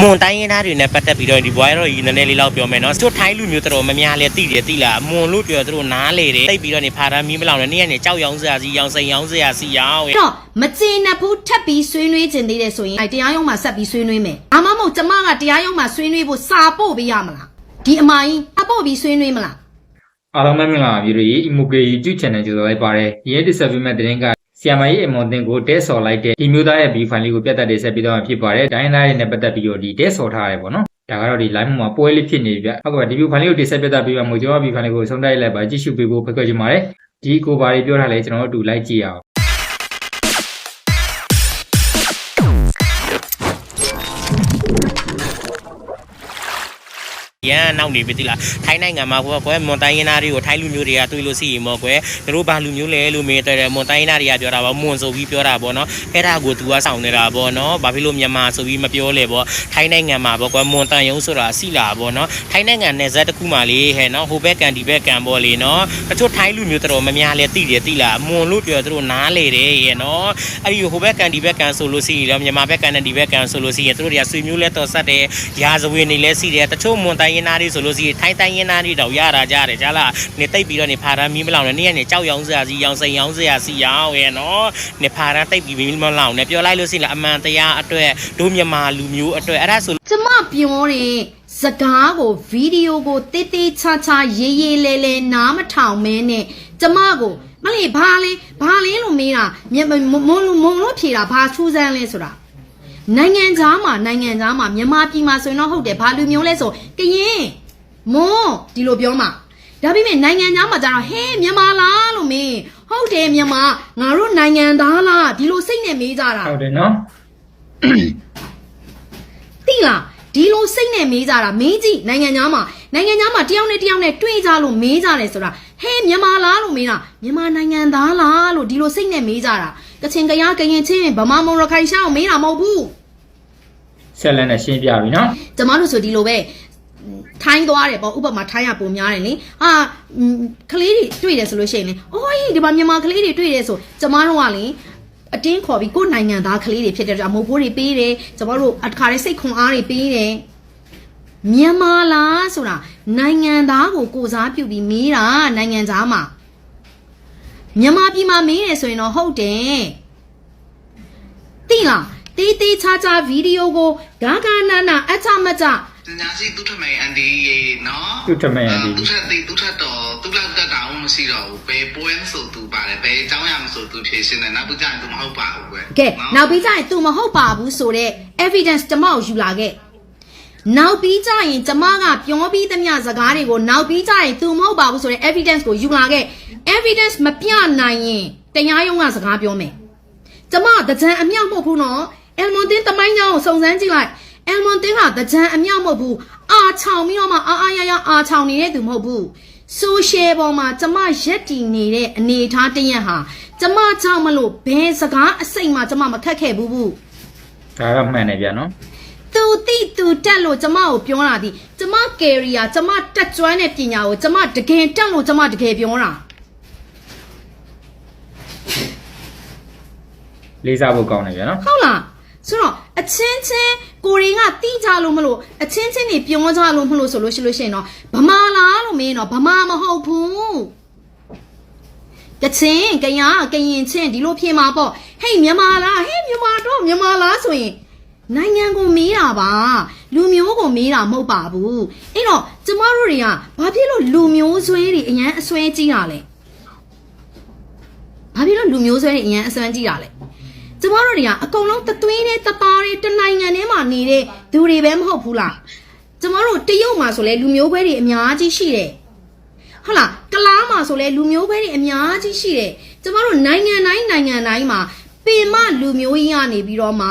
မွန်တိုင်းရင်းသားတွေနဲ့ပတ်သက်ပြီးတော့ဒီဘွားရောကြီးနည်းနည်းလေးလောက်ပြောမယ်နော်သူထိုင်းလူမျိုးတော်တော်များများလဲသိတယ်သိလားမွန်လို့ပြောသူတို့နားလေတယ်သိပြီးတော့နေဖာရမီးမလောင်နဲ့နေ့ရက်နေကြောက်ရောင်စရာစီရောင်စိန်ရောင်စရာစီရောင်အဲ့တော့မကျေနပ်ဘူးထပ်ပြီးဆွေးနွေးခြင်းသေးတယ်ဆိုရင်အဲတရားရုံးမှာဆက်ပြီးဆွေးနွေးမယ်။အမမဟုတ်ကျမကတရားရုံးမှာဆွေးနွေးဖို့စာပို့ပေးရမလား။ဒီအမကြီးအပို့ပြီးဆွေးနွေးမလားအားလုံးပဲမင်္ဂလာပါပြည်သူတွေ Imoke YouTube Channel ကြိုဆိုလိုက်ပါတယ်။ဒီရဲ့ display မဲ့တဲ့တင်က ဆီယမကြီးအမွန်တင်ကိုတဲဆော်လိုက်တဲ့ဒီမျိုးသားရဲ့ view file လေးကိုပြတ်တက်တင်ဆက်ပြီးတော့ဖြစ်ပါတယ်။ဒိုင်းသားရဲ့နဲ့ပတ်သက်ပြီးတော့ဒီတဲဆော်ထားရတယ်ပေါ့နော်။ဒါကတော့ဒီ live မှာပွဲလေးဖြစ်နေပြီဗျ။ဟုတ်ကဲ့ဒီ view file လေးကိုတင်ဆက်ပြတ်တက်ပြီးမှမို့ကျွန်တော် view file လေးကိုဆုံးတိုက်လိုက်ပါကြည့်ရှုပေးဖို့ဖိတ်ခေါ်ချင်ပါတယ်။ဒီကိုဘာတွေပြောထားလဲကျွန်တော်တို့အတူလိုက်ကြည့်ရအောင်။ ရန်နောက်နေပြီတိလားထိုင်းနိုင်ငံမှာကွယ်ကွယ်မွန်တိုင်းရင်းသားတွေကိုထိုင်းလူမျိုးတွေကတွေ့လို့ရှိရင်မောကွယ်တို့ဘာလူမျိုးလဲလို့မေးတဲ့မွန်တိုင်းရင်းသားတွေကပြောတာပေါ့မွန်ဆိုပြီးပြောတာပေါ့နော်အဲ့ဒါကို तू ကဆောင်နေတာပေါ့နော်ဘာဖြစ်လို့မြန်မာဆိုပြီးမပြောလဲပေါ့ထိုင်းနိုင်ငံမှာပေါ့ကွယ်မွန်တန်ယုံဆိုတာစီလာပေါ့နော်ထိုင်းနိုင်ငံနယ်စပ်တစ်ခုမှလေဟဲ့နော်ဟိုဘက်ကန်ဒီဘက်ကန်ပေါ့လေနော်တချို့ထိုင်းလူမျိုးတော်တော်များများလဲသိတယ်သိလားမွန်လို့ပြောသူတို့နားလေတယ်ရဲ့နော်အဲ့ဒီဟိုဘက်ကန်ဒီဘက်ကန်ဆိုလို့ရှိရင်မြန်မာဘက်ကန်နဲ့ဒီဘက်ကန်ဆိုလို့ရှိရင်သူတို့တွေကဆွေမျိုးလဲတော်ဆက်တယ်ရာဇဝင်တွေလဲစီတယ်တချို့မွန်တိုင်းရင်းသားတွေဆိုလို့ရှိရင်ထိုင်းတိုင်းရင်းသားတွေတော့ရတာကြတယ်ကြားလားနေတိတ်ပြီးတော့နေဖာရန်မီးမလောင်နဲ့နေ့ရက်နေကြောက်ရောင်စရာစီရောင်စိန်ရောင်စရာစီရောင်ရဲ့နော်နေဖာရန်တိတ်ပြီးမီးမလောင်နဲ့ပြောလိုက်လို့ရှိရင်အမှန်တရားအတွက်တို့မြန်မာလူမျိုးအတွက်အဲ့ဒါဆို။ကျမပြောတဲ့စကားကိုဗီဒီယိုကိုတေးသေးချာချာရေးရေးလဲလဲနားမထောင်မဲနဲ့ကျမကိုမလေးဘာလဲဘာလဲလို့မေးတာမြမမမုံလို့မုံလို့ဖြေတာဘာထူးဆန်းလဲဆိုတာ နိုင်ငံသားမှာနိုင်ငံသားမှာမြန်မာပြည်မှာဆိုရင်တော့ဟုတ်တယ်ဘာလူမျိုးလဲဆိုကရင်မွန်ဒီလိုပြောမှာဒါပေမဲ့နိုင်ငံသားမှာကျတော့ဟဲမြန်မာလားလို့မေးဟုတ်တယ်မြန်မာငါတို့နိုင်ငံသားလားဒီလိုစိတ်နဲ့မေးကြတာဟုတ်တယ်နော်တိလားဒီလိုစိတ်နဲ့မေးကြတာမေးကြည့်နိုင်ငံသားမှာနိုင်ငံသားမှာတယောက်နဲ့တယောက်နဲ့တွေ့ကြလို့မေးကြတယ်ဆိုတာဟဲမြန်မာလားလို့မေးတာမြန်မာနိုင်ငံသားလားလို့ဒီလိုစိတ်နဲ့မေးကြတာ ကချင်ကရားကရင်ချင်းဗမာမုံရခိုင်ရှောင်းမေးတာမဟုတ်ဘူးဆက်လက်နဲ့ရှင်းပြပြီနော်ကျမတို့ဆိုဒီလိုပဲထိုင်းသွားတယ်ပေါ့ဥပမာထိုင်းရပုံများတယ်လေဟာอืมကလေးတွေတွေ့တယ်ဆိုလို့ရှိရင်လေအော်ဟေးဒီမှာမြန်မာကလေးတွေတွေ့တယ်ဆိုကျမတို့ကလေအတင်းခေါ်ပြီးကိုယ်နိုင်ငံသားကလေးတွေဖြစ်တဲ့ကြောင့်မဟုတ်ဘူးတွေပေးတယ်ကျမတို့အခါလေးစိတ်ခွန်အားတွေပေးတယ်မြန်မာလားဆိုတာနိုင်ငံသားကိုကိုစားပြုပြီးမေးတာနိုင်ငံသားမှာ မြန်မာပြည်မှာမေးတယ်ဆိုရင်တော့ဟုတ်တယ်သိလားတေးသေးချာချာဗီဒီယိုကိုဂါဂါနာနာအချမချပညာရှိသူထမိန်အန်ဒီရေနော်သူထမန်အန်ဒီသူထသိသူထတော့သူလောက်တက်တာအောင်မရှိတော့ဘူးဘယ်ပွဲမဆိုသူပါတယ်ဘယ်အကြောင်းအရာမဆိုသူဖြေရှင်းတယ်နောက်ပြီးကြရင်သူမဟုတ်ပါဘူးကွယ်ကဲနောက်ပြီးကြရင် तू မဟုတ်ပါဘူးဆိုတော့ evidence ကျမကိုယူလာခဲ့ နောက်ပြီးကြရင်ကျမကပြောပြီးသမျှစကားတွေကိုနောက်ပြီးကြရင် तू မဟုတ်ပါဘူးဆိုတော့ evidence ကိုယူလာခဲ့ evidence မပြနိုင်ရင်တရားရုံးကစကားပြောမယ်ကျမတကြံအမြောက်မဟုတ်ဘူးနော်အယ်မွန်တင်တမိုင်းကြောင်ကိုစုံစမ်းကြည့်လိုက်အယ်မွန်တင်ကတကြံအမြောက်မဟုတ်ဘူးအာချောင်ပြီးတော့မှအာအာရရအာချောင်နေတဲ့သူမဟုတ်ဘူးဆိုရှယ်ပေါ်မှာကျမရက်တည်နေတဲ့အနေအထားတစ်ရက်ဟာကျမကြောင့်မလို့ဘယ်စကားအစိမ့်မှကျမမခက်ခဲ့ဘူးဘူးဒါကမှန်တယ်ဗျနော် သူတိသူတက်လို့ကျမကိုပြောတာဒီကျမကယ်ရီယာကျမတက်ကျွမ်းတဲ့ပညာကိုကျမတကယ်တက်လို့ကျမတကယ်ပြောတာလေးစားဖို့ကောင်းတယ်ဗျနော်ဟုတ်လားဆိုတော့အချင်းချင်းကိုရင်ကတိကြလို့မလို့အချင်းချင်းနေပြောကြလို့မလို့ဆိုလို့ရှိလို့ရှိရင်တော့ဗမာလားလို့မင်းတော့ဗမာမဟုတ်ဘူးကချင်းကရင်ကရင်ချင်းဒီလိုဖြစ်မှာပေါ့ဟေးမြန်မာလားဟေးမြန်မာတော့မြန်မာလားဆိုရင် နိုင်ငံကိုမေးတာပါလူမျိုးကိုမေးတာမဟုတ်ပါဘူးအဲ့တော့ကျမတို့တွေကဘာဖြစ်လို့လူမျိုးဆွဲတွေအရန်အဆွဲကြီးတာလဲဘာဖြစ်လို့လူမျိုးဆွဲတွေအရန်အဆွဲကြီးတာလဲကျမတို့တွေကအကုန်လုံးတသွေးနဲ့တသားနဲ့တနိုင်ငံထဲမှာနေတဲ့သူတွေပဲမဟုတ်ဘူးလားကျမတို့တရုတ်မှာဆိုလဲလူမျိုးခွဲတွေအများကြီးရှိတယ်ဟုတ်လားကလားမှာဆိုလဲလူမျိုးခွဲတွေအများကြီးရှိတယ်ကျမတို့နိုင်ငံတိုင်းနိုင်ငံတိုင်းမှာ ပင်မလူမျိုးကြီးကနေပြီးတော့မှ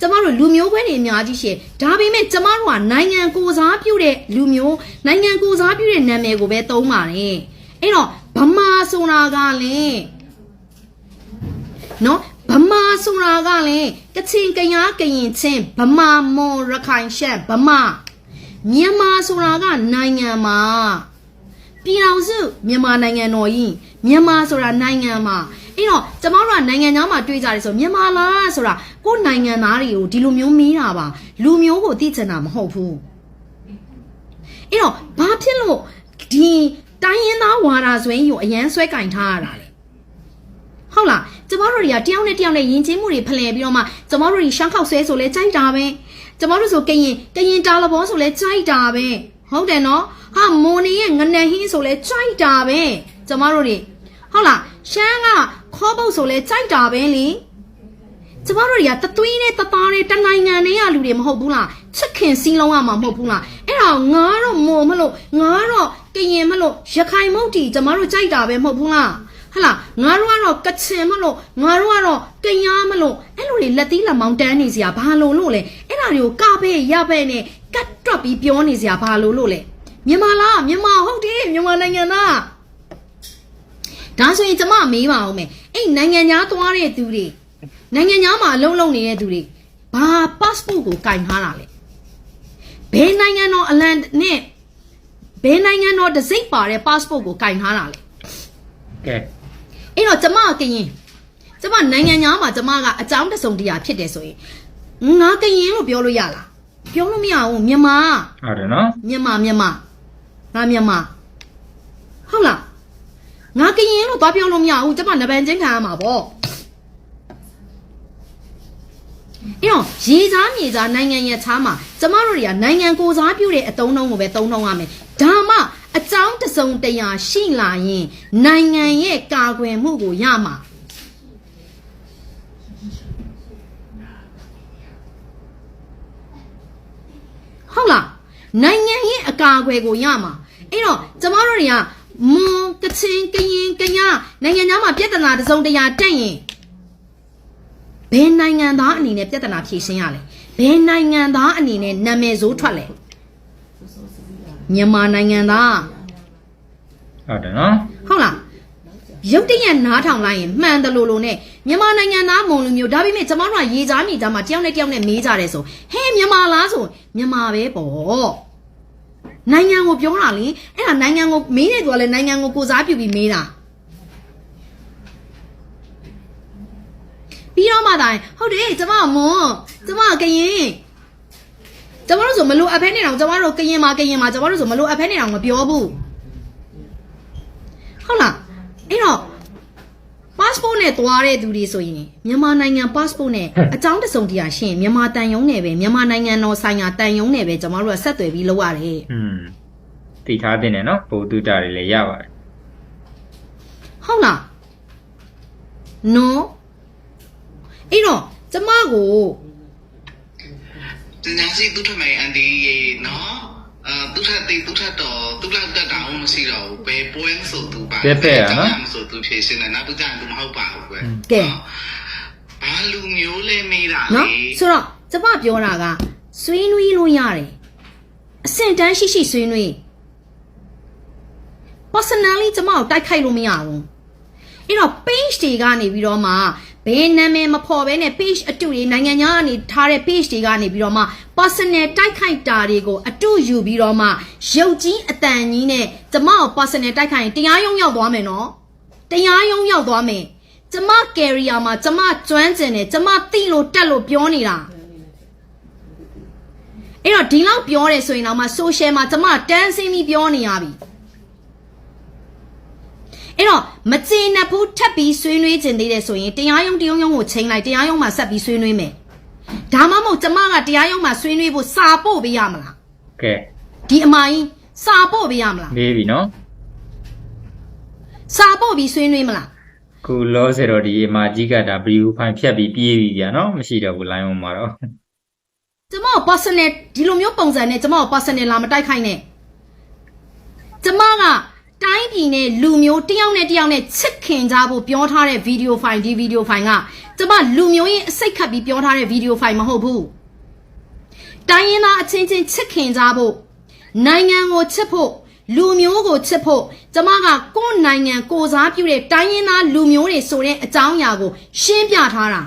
ကျမတို့လူမျိုးခွဲတွေအများကြီးရှိတယ်ဒါပေမဲ့ကျမတို့ကနိုင်ငံကိုစားပြုတဲ့လူမျိုးနိုင်ငံကိုစားပြုတဲ့နာမည်ကိုပဲသုံးပါတယ်အဲ့တော့ဗမာဆိုတာကလည်းနော်ဗမာဆိုတာကလည်းကချင်ကရားကရင်ချင်းဗမာမွန်ရခိုင်ရှမ်းဗမာမြန်မာဆိုတာကနိုင်ငံမှာပြည်အောင်စုမြန်မာနိုင်ငံတော်ကြီးမြန်မာဆိုတာနိုင်ငံမှာ အဲ့တော့ကျမတို့ကနိုင်ငံသားမှာတွေ့ကြတယ်ဆိုမြန်မာလားဆိုတာကိုယ်နိုင်ငံသားတွေကိုဒီလိုမျိုးမီးတာပါလူမျိုးကိုသိချင်တာမဟုတ်ဘူးအဲ့တော့ဘာဖြစ်လို့ဒီတိုင်းရင်းသားဝါဒဆွဲကြီးကိုအရန်ဆွဲကင်ထားရတာလဲဟုတ်လားကျမတို့တွေကတယောက်နဲ့တယောက်နဲ့ယဉ်ကျေးမှုတွေဖလှယ်ပြီးတော့မှကျမတို့တွေရှမ်းခောက်ဆွဲဆိုလဲကြိုက်တာပဲကျမတို့ဆိုကရင်ကရင်တာလဘောဆိုလဲကြိုက်တာပဲဟုတ်တယ်နော်ဟာမွန်နေရဲ့ငနဟင်းဆိုလဲကြိုက်တာပဲကျမတို့တွေ ဟုတ်လားရှမ်းကခေါပုတ်ဆိုလဲကြိုက်တာပဲလေကျမတို့တွေကတသွေးနဲ့တသားနဲ့တနိုင်ငံနဲ့ရလူတွေမဟုတ်ဘူးလားချစ်ခင်စီးလုံးရမှာမဟုတ်ဘူးလားအဲ့ဒါငါတော့မုံမလို့ငါတော့ကရင်မလို့ရခိုင်မုတ်တီကျမတို့ကြိုက်တာပဲမဟုတ်ဘူးလားဟလာငါတို့ကတော့ကချင်မလို့ငါတို့ကတော့ကညာမလို့အဲ့လိုတွေလက်သီးလက်မောင်းတန်းနေစရာဘာလို့လို့လဲအဲ့ဒါတွေကိုကပဲ့ရပဲ့နဲ့ကတ်တွက်ပြီးပြောနေစရာဘာလို့လို့လဲမြန်မာလားမြန်မာဟုတ်တယ်မြန်မာနိုင်ငံသား ဒါဆိုရင်ကျမမေးပါအောင်မယ်အဲ့နိုင်ငံသားသွားတဲ့သူတွေနိုင်ငံသားမှာအလုံးလုံးနေတဲ့သူတွေဘာ passport ကိုကင်ထားတာလဲဘယ်နိုင်ငံတော်အလံနဲ့ဘယ်နိုင်ငံတော်တစ်စိတ်ပါတဲ့ passport ကိုကင်ထားတာလဲကဲအဲ့တော့ကျမကရင်ကျမနိုင်ငံသားမှာကျမကအကြောင်းတစုံတရာဖြစ်တယ်ဆိုရင်ငါကရင်လို့ပြောလို့ရလားပြောလို့မရဘူးမြန်မာဟုတ်တယ်နော်မြန်မာမြန်မာငါမြန်မာဟုတ်လား ငါကရင်လို့သွားပြောလို့မရဘူးကျမနဗန်ချင်းခံရမှာပေါ့အဲ့တော့ရေစားမြေစားနိုင်ငံရဲ့ခြားမှာကျမတို့တွေကနိုင်ငံကိုစားပြုတဲ့အတုံးလုံးကိုပဲသုံးနှုံးရမယ်ဒါမှအကြောင်းတစုံတရာရှိလာရင်နိုင်ငံရဲ့ကာကွယ်မှုကိုရမှာဟုတ်လားနိုင်ငံရဲ့အကာအကွယ်ကိုရမှာအဲ့တော့ကျမတို့တွေက မွန်ကချင်ကရင်ကညာနိုင်ငံသားမှာပြဿနာတစ်စုံတရာတက်ရင်ဘယ်နိုင်ငံသားအနေနဲ့ပြဿနာဖြေရှင်းရလဲဘယ်နိုင်ငံသားအနေနဲ့နာမည်ဆိုးထွက်လဲမြန်မာနိုင်ငံသားဟုတ်တယ်နော်ဟုတ်လားရုတ်တရက်နားထောင်လိုက်ရင်မှန်တယ်လို့လို့နဲ့မြန်မာနိုင်ငံသားမုံလူမျိုးဒါပေမဲ့ကျမတို့ကရေချားမြေချားမှာတယောက်နဲ့တယောက်နဲ့မေးကြတယ်ဆိုဟဲမြန်မာလားဆိုမြန်မာပဲပေါ့ နိုင်ငံကိုပြောတာလေအဲ့ဒါနိုင်ငံကိုမေးနေသူကလည်းနိုင်ငံကိုကိုစားပြုပြီးမေးတာပြီးတော့မှတိုင်ဟုတ်တယ်ကျမကမွန်ကျမကကရင်ကျမတို့ဆိုမလို့အဖဲနေတော့ကျမတို့ကရင်မှာကရင်မှာကျမတို့ဆိုမလို့အဖဲနေတော့မပြောဘူးဟုတ်လားအဲ့တော့ passport နဲ့သွားတဲ့သူတွေဆိုရင်မြန်မာနိုင်ငံ passport နဲ့အကြောင်းတစုံတရာရှင်းမြန်မာတန်ယုံနဲ့ပဲမြန်မာနိုင်ငံတော်ဆိုင်ရာတန်ယုံနဲ့ပဲကျွန်တော်တို့ကဆက်သွယ်ပြီးလုပ်ရတယ်อืมတည်ထားတဲ့နဲ့နော်ပို့တူတာတွေလည်းရပါတယ်ဟုတ်လား no အဲ့တော့ကျမကိုတင်ညာစီသူထမိုင်အန်ဒီရေနော် အာသူထတိသူထတော့သူလောက်တက်တာအောင်မရှိတော့ဘူးဘယ်ပွဲဆိုသူပါဆိုသူဖြေရှင်းတယ်နောက်သူကြရင်သူမဟုတ်ပါဘူးကွယ်ဘာလူမျိုးလဲမေးတာနော်လေဆိုတော့ကျမပြောတာကဆွေးနွေးလို့ရတယ်အဆင့်တန်းရှိရှိဆွေးနွေး personally ကျမကိုတိုက်ခိုက်လို့မရဘူး အဲ့တော့ page တွေကနေပြီးတော့မှဘယ်နာမည်မဖော်ဘဲနဲ့ page အတူတွေနိုင်ငံခြားကနေထားတဲ့ page တွေကနေပြီးတော့မှ personal တိုက်ခိုက်တာတွေကိုအတူယူပြီးတော့မှရုပ်ကြီးအတန်ကြီးနဲ့ကျမကို personal တိုက်ခိုက်ရင်တရားရုံးရောက်သွားမယ်နော်တရားရုံးရောက်သွားမယ်ကျမ career မှာကျမကျွမ်းကျင်တယ်ကျမသိလို့တက်လို့ပြောနေတာအဲ့တော့ဒီလောက်ပြောတယ်ဆိုရင်တော့မှ social မှာကျမတန်းစင်းပြီးပြောနေရပြီ အဲ့တော့မကျေနပ်ဘူးထပ်ပြီးဆွေးနွေးခြင်းသေးတယ်ဆိုရင်တရားရုံးတရုံးရုံးကိုချိန်လိုက်တရားရုံးမှာဆက်ပြီးဆွေးနွေးမယ်ဒါမှမဟုတ်ကျမကတရားရုံးမှာဆွေးနွေးဖို့စာပို့ပေးရမလားကဲဒီအမကြီးစာပို့ပေးရမလားမေးပြီနော်စာပို့ပြီးဆွေးနွေးမလားခုလောဆယ်တော့ဒီအမာကြီးကဒါဘရီဘူဖိုင်ဖြတ်ပြီးပြေးပြီဗျာနော်မရှိတော့ဘူး line ပေါ်မှာတော့ကျမကို personal ဒီလိုမျိုးပုံစံနဲ့ကျမကို personal လာမတိုက်ခိုက်နဲ့ကျမက တိုင်းပြည်နဲ့လူမျိုးတယောက်နဲ့တယောက်နဲ့ချစ်ခင်ကြဖို့ပြောထားတဲ့ဗီဒီယိုဖိုင်ဒီဗီဒီယိုဖိုင်ကကျမလူမျိုးရင်အစိတ်ခတ်ပြီးပြောထားတဲ့ဗီဒီယိုဖိုင်မဟုတ်ဘူးတိုင်းရင်းသားအချင်းချင်းချစ်ခင်ကြဖို့နိုင်ငံကိုချစ်ဖို့လူမျိုးကိုချစ်ဖို့ကျမကကိုယ့်နိုင်ငံကိုစားပြုတဲ့တိုင်းရင်းသားလူမျိုးတွေဆိုတဲ့အကြောင်းအရာကိုရှင်းပြထားတာ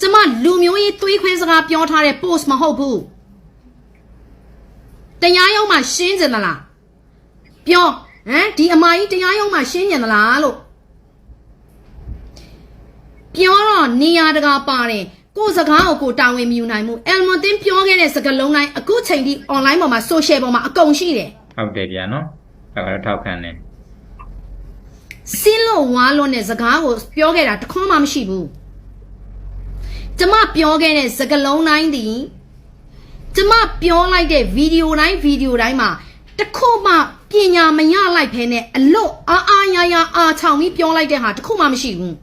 ကျမလူမျိုးရေးသွေးခွဲစကားပြောထားတဲ့ post မဟုတ်ဘူးတရားရုံးမှာရှင်းကြသလား ပြောဟမ်ဒီအမကြီးတရားရုံးမှာရှင်းကြသလားလို့ပြောတော့နေရာတကာပါတယ်ကိုယ်စကားကိုကိုတာဝန်မယူနိုင်ဘူးအယ်မွန်တင်ပြောခဲ့တဲ့စကားလုံးတိုင်းအခုချိန်ထိ online ပေါ်မှာ social ပေါ်မှာအကုန်ရှိတယ်ဟုတ်တယ်ဗျာနော်ဒါကတော့ထောက်ခံတယ်စင်းလို့ဝါလွန်းတဲ့စကားကိုပြောခဲ့တာတစ်ခွန်းမှမရှိဘူးကျမပြောခဲ့တဲ့စကားလုံးတိုင်းဒီကျမပြောလိုက်တဲ့ဗီဒီယိုတိုင်းဗီဒီယိုတိုင်းမှာတစ်ခုမှ ပညာမရလိုက်ဖဲနဲ့အလွတ်အာအာရရအာချောင်ပြီးပြောလိုက်တဲ့ဟာတခုမှမရှိဘူး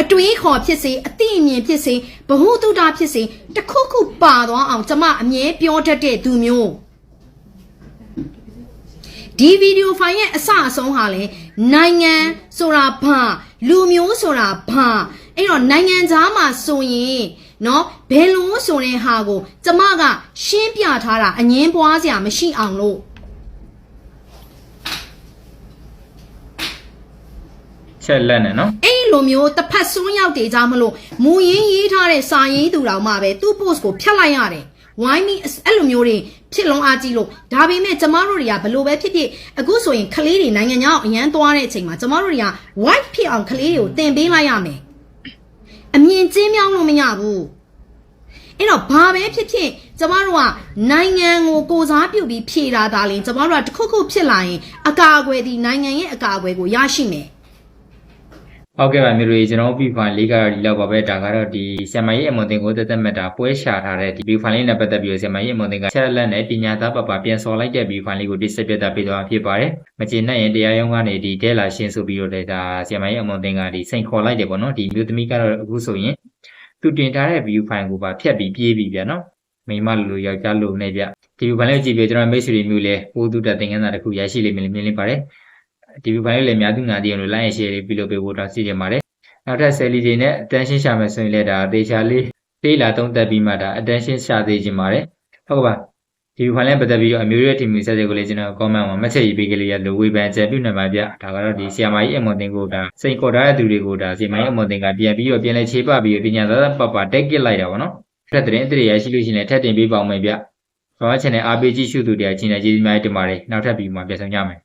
အတွေးခေါ်ဖြစ်စေအသိအမြင်ဖြစ်စေဘ ഹു တုတာဖြစ်စေတခုခုပါသွားအောင်ကျမအမြဲပြောတတ်တဲ့သူမျိုးဒီဗီဒီယိုဖိုင်ရဲ့အစအဆုံးဟာလေနိုင်ငံဆိုတာဘာလူမျိုးဆိုတာဘာအဲ့တော့နိုင်ငံသားမှာဆိုရင်နော်ဘယ်လိုဆိုတဲ့ဟာကို ကျမကရှင်းပြထားတာအငင်းပွားစရာမရှိအောင်လို့ ချက်လက်နဲ့နော်အဲ့လိုမျိုးတစ်ဖက်စွန်းရောက်တေကြမလို့မူရင်းရေးထားတဲ့စာရေးသူတော်မှပဲသူ့ post ကိုဖျက်လိုက်ရတယ်ဝိုင်းပြီးအဲ့လိုမျိုးတွေဖြစ်လုံးအားကြီးလို့ဒါပေမဲ့ကျမတို့တွေကဘလို့ပဲဖြစ်ဖြစ်အခုဆိုရင်ကလေးတွေနိုင်ငံခြားအောင်အရန်သွားတဲ့အချိန်မှာကျမတို့တွေက white ဖြစ်အောင်ကလေးတွေကိုတင်ပေးလိုက်ရမယ်အမြင်ကျင်းမြောင်းလို့မရဘူးအဲ့တော့ဘာပဲဖြစ်ဖြစ်ကျမတို့ကနိုင်ငံကိုကိုစားပြုပြီးဖြည့်တာဒါလင်ကျမတို့ကတစ်ခုခုဖြစ်လာရင်အကာအကွယ်ဒီနိုင်ငံရဲ့အကာအကွယ်ကိုရရှိမယ် ဟုတ်ကဲ့ပါမျိုးတွေကျွန်တော်ပြီးဖိုင်လေးကတော့ဒီလောက်ပါပဲဒါကတော့ဒီဆရာမကြီးအမွန်တင်ကိုတက်တက်မဲ့တာပွဲရှာထားတဲ့ဒီဗီဖိုင်လေးနဲ့ပတ်သက်ပြီးတော့ဆရာမကြီးအမွန်တင်ကချက်လက်နဲ့ပညာသားပပပြန်စော်လိုက်တဲ့ဗီဖိုင်လေးကိုတိဆက်ပြတ်တာပေးသွားဖြစ်ပါတယ်မကျေနပ်ရင်တရားရုံးကနေဒီတဲလာရှင်းဆိုပြီးတော့ဒါဆရာမကြီးအမွန်တင်ကဒီစိန်ခေါ်လိုက်တယ်ပေါ့နော်ဒီမျိုးသမီးကတော့အခုဆိုရင်သူတင်ထားတဲ့ဗီဖိုင်ကိုပါဖြတ်ပြီးပြေးပြီးဗျာနော်မိမလူလူယောက်ျားလူနဲ့ဗျဒီဗီဖိုင်လေးကိုကြည့်ပြီးကျွန်တော်မိတ်ဆွေမျိုးလဲပိုးသူတက်သင်ခန်းစာတစ်ခုရရှိလိမ့်မယ်လို့မြင်နေပါတယ် ဒီဗီဖိုင်လေးလည်းအများသူနာတည်အောင်လို့ like and share လေးပြုလုပ်ပေးဖို့တောင်းစီချင်ပါတယ်နောက်ထပ်ဆယ်လီတွေနဲ့ attention ရှာမယ်ဆိုရင်လည်းဒါတေချာလေးလေးလာသုံးသက်ပြီးမှဒါ attention ရှာသေးခြင်းပါတယ်ဟုတ်ကဲ့ပါဒီဖိုင်လေးပတ်သက်ပြီးတော့အမျိုးရဲ့ team ဆက်တွေကိုလည်းကျွန်တော် comment မှာ message ရေးပေးကြလို့ရလို့ဝေဖန်ချက်ပြုနေမှာဗျဒါကတော့ဒီဆီယမာကြီးအမွန်တင်ကိုဒါစိန်ခေါ်ထားတဲ့သူတွေကိုဒါဆီယမာကြီးအမွန်တင်ကပြန်ပြီးတော့ပြန်လဲခြေပပြီးတော့ပညာသားပပတက်ကစ်လိုက်တာပေါ့နော်ထက်တဲ့တဲ့ရရှိလို့ရှိရင်လည်းထက်တင်ပေးပါအောင်မယ်ဗျဘာမှ channel RPG ရှုသူတွေကချင်းနေကျေးဇူးများတင်ပါတယ်နောက်ထပ်ပြီးမှပြန်ဆောင်ကြမယ်